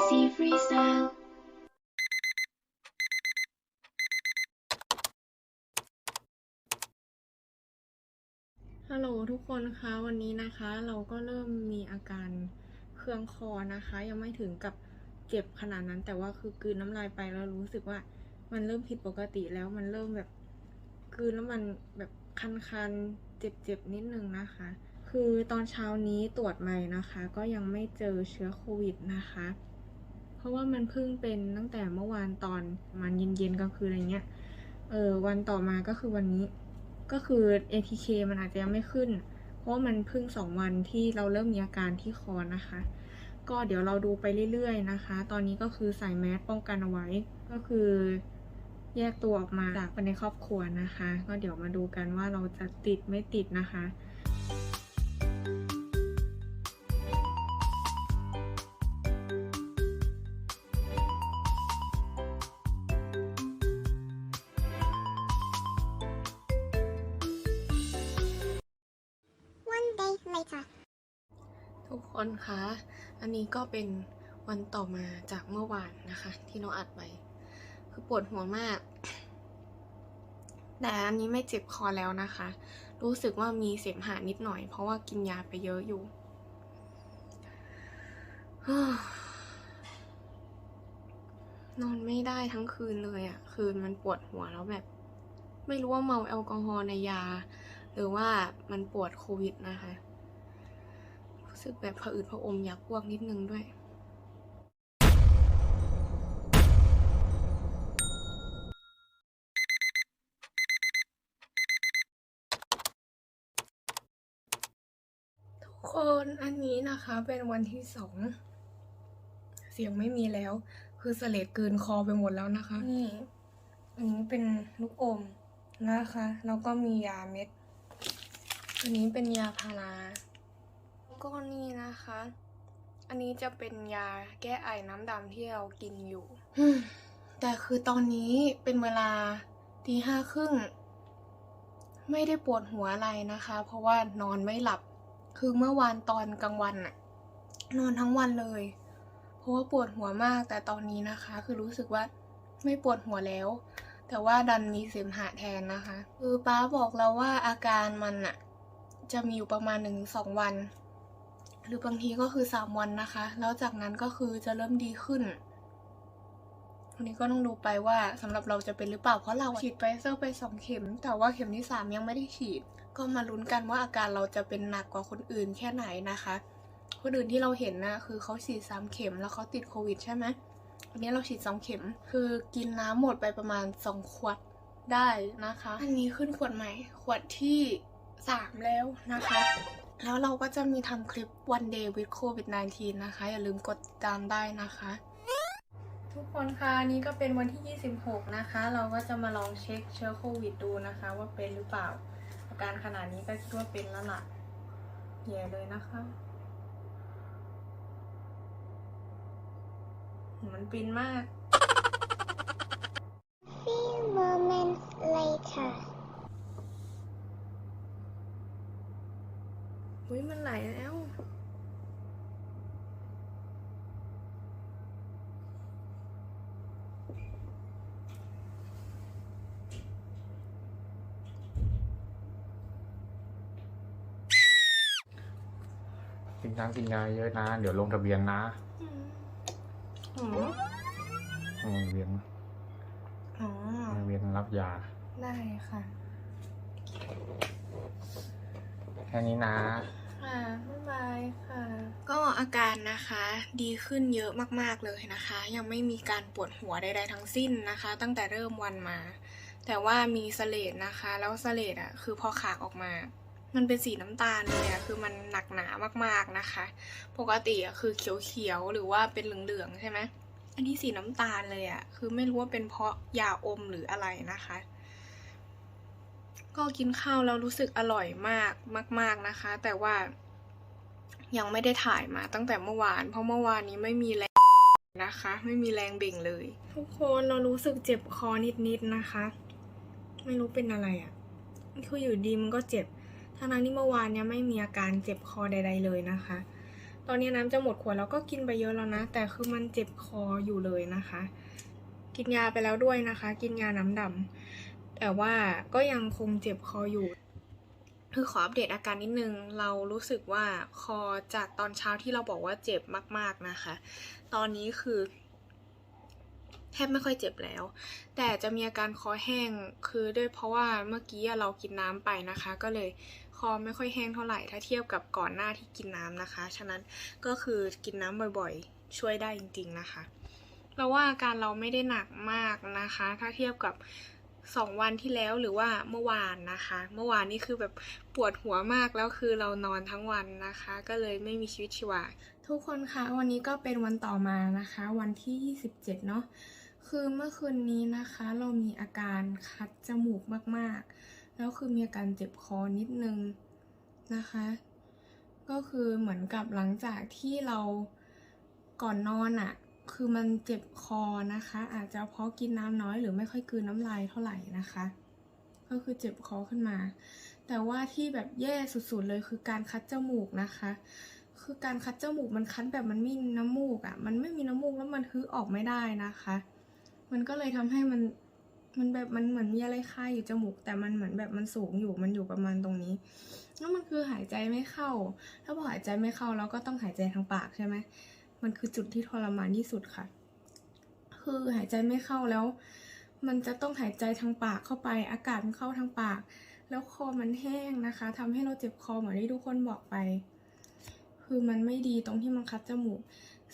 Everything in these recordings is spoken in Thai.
KC Freestyle ฮัลโหลทุกคนคะ วันนี้นะคะเราก็เริ่มมีอาการเครื่องคอนะคะ ยังไม่ถึงกับเจ็บขนาดนั้นแต่ว่าคือกืนน้ำลายไปแล้วรู้สึกว่ามันเริ่มผิดปกติแล้วมันเริ่มแบบกืนแล้วมันแบบคันๆ เจ็บๆ นิดนึงนะคะ คือตอนเช้านี้ตรวจใหม่นะคะ ก็ยังไม่เจอเชื้อโควิดนะคะ เพราะว่ามันเพิ่งเป็นตั้งแต่เมื่อวานตอนมันเย็นๆกลางคืนอะไรเงี้ย เออวันต่อมาก็คือวันนี้ ก็คือ ATK มันอาจจะยังไม่ขึ้น เพราะว่ามันเพิ่งสองวันที่เราเริ่มมีอาการที่คอนะคะ ก็เดี๋ยวเราดูไปเรื่อยๆนะคะ ตอนนี้ก็คือใส่แมสป้องกันเอาไว้ ก็คือแยกตัวออกมาจากคนในครอบครัวนะคะ ก็เดี๋ยวมาดูกันว่าเราจะติดไม่ติดนะคะ day later. ทุกคนคะ อันนี้ก็เป็นวันต่อมาจากเมื่อวานนะคะ ที่เราอัดไป คือปวดหัวมาก แต่อันนี้ไม่เจ็บคอแล้วนะคะ รู้สึกว่ามีเสมหะนิดหน่อย เพราะว่ากินยาไปเยอะอยู่นอนไม่ได้ทั้งคืนเลยอะ่ะ คืนมันปวดหัวแล้วแบบ ไม่รู้ว่าเมาแอลกอฮอล์ในยา หรือว่ามันปวดโควิดนะคะ รู้สึกแบบผะอืดผะอมอยากอ้วกนิดนึงด้วย ทุกคนอันนี้นะคะเป็นวันที่สองเสียงไม่มีแล้ว คือเสลดเกินคอไปหมดแล้วนะคะ นี่ อันนี้เป็นลูกอมนะคะ แล้วก็มียาเม็ด อันนี้เป็นยาพารา ก็นี่นะคะ อันนี้จะเป็นยาแก้ไอน้ำดำที่เรากินอยู่ แต่คือตอนนี้เป็นเวลาตีห้าครึ่ง ไม่ได้ปวดหัวอะไรนะคะ เพราะว่านอนไม่หลับ คือเมื่อวานตอนกลางวันน่ะ นอนทั้งวันเลย เพราะว่าปวดหัวมาก แต่ตอนนี้นะคะ คือรู้สึกว่าไม่ปวดหัวแล้ว แต่ว่าดันมีเสมหะแทนนะคะ คือป้าบอกเราว่าอาการมันอะจะมีอยู่ประมาณหนึ่งสองวัน หรือบางทีก็คือสามวันนะคะ แล้วจากนั้นก็คือจะเริ่มดีขึ้นวันนี้ก็ต้องดูไปว่าสำหรับเราจะเป็นหรือเปล่าเพราะเราฉีดไฟเซอร์ไปสองเข็ม แต่ว่าเข็มที่สามยังไม่ได้ฉีด ก็มาลุ้นกันว่าอาการเราจะเป็นหนักกว่าคนอื่นแค่ไหนนะคะ คนอื่นที่เราเห็นนะคือเขาฉีดสามเข็มแล้วเขาติดโควิดใช่ไหมอันนี้เราฉีดสองเข็ม คือกินน้ำหมดไปประมาณสองขวดได้นะคะ อันนี้ขึ้นขวดใหม่ ขวดที่สามแล้วนะคะ แล้วเราก็จะมีทำคลิป one day with covid 19นะคะ อย่าลืมกดติดตามได้นะคะ ทุกคนคะนี้ก็เป็นวันที่ 26 นะคะ เราก็จะมาลองเช็คเชื้อโควิดดูนะคะ ว่าเป็นหรือเปล่า อาการขนาดนี้ก็คิดว่าเป็นแล้วล่ะแย่เลยนะคะ มันปินมาก อุ้ยมันไหลแล้วกินน้ำกินยาเยอะนะ เดี๋ยวลงทะเบียนนะอ๋อลงทะเบียนอ๋อลงทะเบียนรับยา ได้ค่ะ แค่นี้นะ ค่ะบ๊ายบายค่ะ ก็อาการนะคะดีขึ้นเยอะมากๆเลยนะคะ ยังไม่มีการปวดหัวใดๆทั้งสิ้นนะคะ ตั้งแต่เริ่มวันมา แต่ว่ามีเสลดนะคะ แล้วเสลดอะคือพอขากออกมา มันเป็นสีน้ำตาลเลยอะคือมันหนักหนามากๆนะคะ ปกติอะคือเขียวๆหรือว่าเป็นเหลืองๆใช่ไหมอันนี้สีน้ำตาลเลยอะคือไม่รู้ว่าเป็นเพราะยาอมหรืออะไรนะคะ ก็กินข้าวแล้วรู้สึกอร่อยมากมาก ๆนะคะ แต่ว่ายังไม่ได้ถ่ายมาตั้งแต่เมื่อวาน เพราะเมื่อวานนี้ไม่มีแรงนะคะ ไม่มีแรงเบ่งเลย ทุกคนเรารู้สึกเจ็บคอนิดๆนะคะ ไม่รู้เป็นอะไรอะ่ะคืออยู่ดีมันก็เจ็บทั้งนั้นที่เมื่อวานเนี้ยไม่มีอาการเจ็บคอใด ๆ เลยนะคะ ตอนนี้น้ำจะหมดขวดแล้วก็กินไปเยอะแล้วนะ แต่คือมันเจ็บคออยู่เลยนะคะ กินยาไปแล้วด้วยนะคะ กินยาน้ำดำ แต่ว่าก็ยังคงเจ็บคออยู่ คือขออัปเดตอาการนิดนึง เรารู้สึกว่าคอจากตอนเช้าที่เราบอกว่าเจ็บมากๆนะคะ ตอนนี้คือแทบไม่ค่อยเจ็บแล้ว แต่จะมีอาการคอแห้ง คือด้วยเพราะว่าเมื่อกี้เรากินน้ำไปนะคะ ก็เลยคอไม่ค่อยแห้งเท่าไหร่ ถ้าเทียบกับก่อนหน้าที่กินน้ำนะคะ ฉะนั้นก็คือกินน้ำบ่อยๆ ช่วยได้จริง ๆนะคะ เราว่าอาการเราไม่ได้หนักมากนะคะ ถ้าเทียบกับ สองวันที่แล้วหรือว่าเมื่อวานนะคะ เมื่อวานนี่คือแบบปวดหัวมากแล้วคือเรานอนทั้งวันนะคะ ก็เลยไม่มีชีวิตชีวาทุกคนคะวันนี้ก็เป็นวันต่อมานะคะ วันที่ 27 เนาะคือเมื่อคืนนี้นะคะ เรามีอาการคัดจมูกมากๆ แล้วคือมีอาการเจ็บคอนิดนึงนะคะ ก็คือเหมือนกับหลังจากที่เราก่อนนอนอะ่ะ คือมันเจ็บคอนะคะ อาจจะเพราะกินน้ำน้อยหรือไม่ค่อยกืนน้ำลายเท่าไหร่นะคะ ก็คือเจ็บคอขึ้นมา แต่ว่าที่แบบแย่สุดๆเลยคือการคัดจมูกนะคะ คือการคัดจมูกมันคัดแบบมันไม่มีน้ำมูกอะ่ะ มันไม่มีน้ำมูกแล้วมันฮึออกไม่ได้นะคะ มันก็เลยทำให้มันมันแบบมันเหมือนมีอะไรคาอยู่จมูก แต่มันเหมือนแบบมันสูงอยู่มันอยู่ประมาณตรงนี้แล้วมันคือหายใจไม่เข้า ถ้าพอหายใจไม่เข้าเราก็ต้องหายใจทางปากใช่ไหม มันคือจุดที่ทรมานที่สุดค่ะ คือหายใจไม่เข้าแล้ว มันจะต้องหายใจทางปากเข้าไป อากาศมันเข้าทางปาก แล้วคอมันแห้งนะคะทำให้เราเจ็บคอเหมือนที่ทุกคนบอกไป คือมันไม่ดีตรงที่มันคัดจมูก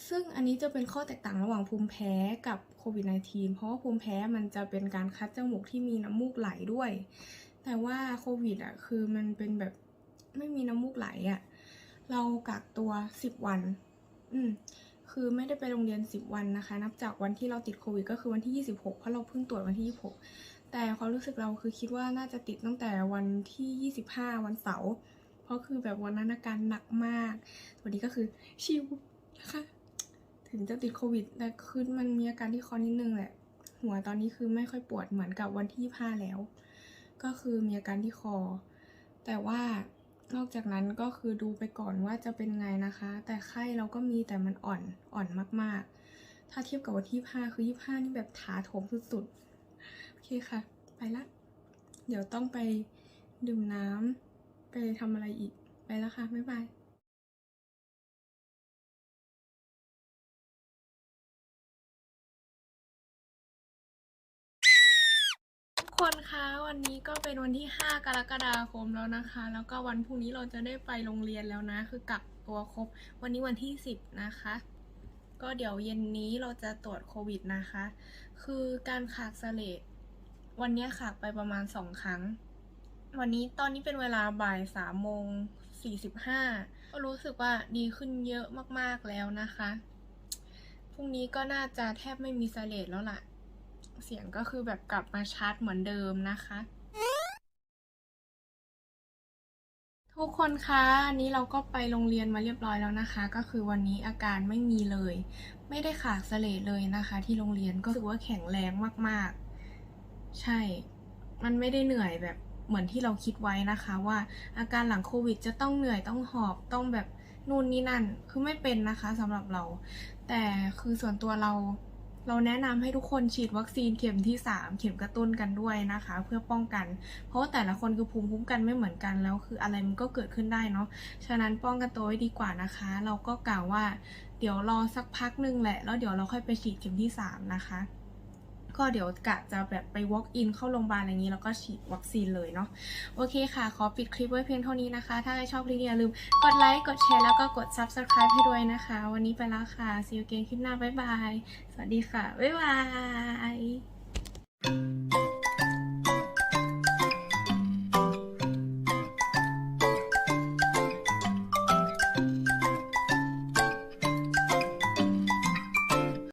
ซึ่งอันนี้จะเป็นข้อแตกต่างระหว่างภูมิแพ้กับโควิด -19 เพราะว่าภูมิแพ้มันจะเป็นการคัดจมูกที่มีน้ำมูกไหลด้วย แต่ว่าโควิดอะคือมันเป็นแบบไม่มีน้ำมูกไหลอะ เรากักตัว 10 วัน อืมคือไม่ได้ไปโรงเรียน 10 วันนะคะ นับจากวันที่เราติดโควิดก็คือวันที่ 26 เพราะเราเพิ่งตรวจวันที่ 26 แต่ความรู้สึกเราคือคิดว่าน่าจะติดตั้งแต่วันที่ 25 วันเสาร์เพราะคือแบบวันนั้นอาการหนักมากวันนี้ก็คือชิวนะคะถึงจะติดโควิดแต่คือมันมีอาการที่คอนิดนึงแหละ หัวตอนนี้คือไม่ค่อยปวดเหมือนกับวันที่ผ้าแล้ว ก็คือมีอาการที่คอ แต่ว่า นอกจากนั้นก็คือดูไปก่อนว่าจะเป็นไงนะคะ แต่ไข้เราก็มีแต่มันอ่อนอ่อนมากๆ ถ้าเทียบกับวันที่5คือยี่ห้านี่แบบถาโถมสุดๆ โอเคค่ะ ไปละ เดี๋ยวต้องไปดื่มน้ำไปทำอะไรอีก ไปแล้วค่ะ บ๊ายบาย คนคะวันนี้ก็เป็นวันที่ 5 กรกฎาคมแล้วนะคะ แล้วก็วันพรุ่งนี้เราจะได้ไปโรงเรียนแล้วนะ คือกักตัวครบ วันนี้วันที่ 10 นะคะ ก็เดี๋ยวเย็นนี้เราจะตรวจโควิดนะคะ คือการขากเสลดวันนี้ขากไปประมาณ 2 ครั้ง วันนี้ตอนนี้เป็นเวลาบ่ายสามโมงสี่สิบห้าก็รู้สึกว่าดีขึ้นเยอะมากๆแล้วนะคะ พรุ่งนี้ก็น่าจะแทบไม่มีเสลดแล้วล่ะ เสียงก็คือแบบกลับมาชัดเหมือนเดิมนะคะ ทุกคนคะอันนี้เราก็ไปโรงเรียนมาเรียบร้อยแล้วนะคะ ก็คือวันนี้อาการไม่มีเลย ไม่ได้ขาดเสลดเลยนะคะ ที่โรงเรียนก็รู้สึกว่าแข็งแรงมากๆ ใช่ มันไม่ได้เหนื่อยแบบเหมือนที่เราคิดไว้นะคะ ว่าอาการหลังโควิดจะต้องเหนื่อยต้องหอบต้องแบบนู่นนี่นั่น คือไม่เป็นนะคะสำหรับเรา แต่คือส่วนตัวเรา เราแนะนำให้ทุกคนฉีดวัคซีนเข็มที่ 3 เข็มกระตุ้นกันด้วยนะคะ เพื่อป้องกัน เพราะว่าแต่ละคนคือภูมิคุ้มกันไม่เหมือนกันแล้วคืออะไรมันก็เกิดขึ้นได้เนาะฉะนั้นป้องกันตัวไว้ดีกว่านะคะ เราก็กล่าวว่าเดี๋ยวรอสักพักหนึ่งแหละ แล้วเดี๋ยวเราค่อยไปฉีดเข็มที่ 3 นะคะ ก็เดี๋ยวกะจะแบบไป walk in เข้าโรงพยาบาลอะไรอย่างนี้ แล้วก็ฉีดวัคซีนเลยเนาะโอเคค่ะ ขอปิดคลิปไว้เพียงเท่านี้นะคะ ถ้าใครชอบคลิปนี้อย่าลืมกดไลค์กดแชร์แล้วก็กด subscribe ให้ด้วยนะคะ วันนี้ไปแล้วค่ะ see you again คลิปหน้าบ๊ายบายสวัสดีค่ะบ๊ายบาย